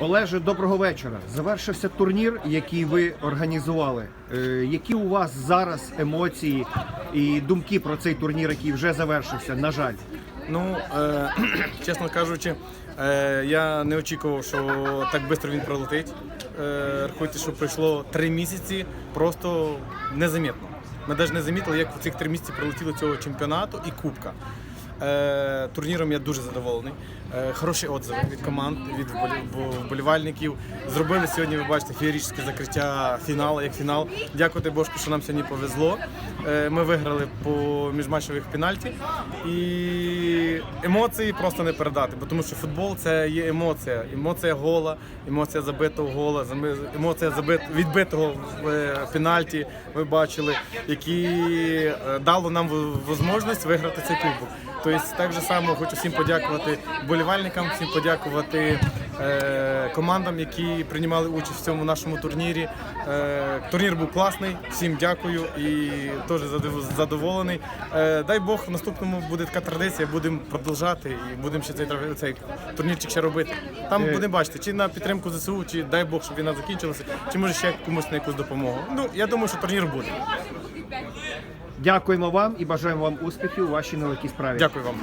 Олеже, доброго вечора. Завершився турнір, який ви організували. Е, які у вас зараз емоції і думки про цей турнір, який вже завершився? На жаль, Ну, е, чесно кажучи, е, я не очікував, що так швидко він пролетить. Е, рахуйте, що пройшло три місяці просто незамітно. Ми навіть не замітили, як в цих три місяці пролетіло цього чемпіонату і кубка. Е, турніром я дуже задоволений. Е, хороші отзиви від команд, від вболі- вболівальників. Зробили сьогодні, ви бачите, феєричне закриття фіналу, як фінал. Дякувати Божку, що нам сьогодні повезло. Е, ми виграли по міжматчевих пенальті. І емоції просто не передати, бо тому що футбол це є емоція. Емоція гола, емоція забитого гола, емоція забит, відбитого в е, пенальті. Ви бачили, які е, дало нам можливість виграти цей кубок. Тобто, так же само хочу всім подякувати болівальникам, всім подякувати командам, які приймали участь в цьому нашому турнірі. Е, турнір був класний, всім дякую і теж задоволений. Е, дай Бог, в наступному буде така традиція, будемо продовжати і будемо ще цей, цей турнірчик ще робити. Там Е. будемо бачити, чи на підтримку ЗСУ, чи дай Бог, щоб війна закінчилася, чи може ще комусь на якусь допомогу. Ну, я думаю, що турнір буде. дякуємо вам і бажаємо вам успіхів у вашій нелегкій справі. Дякую вам.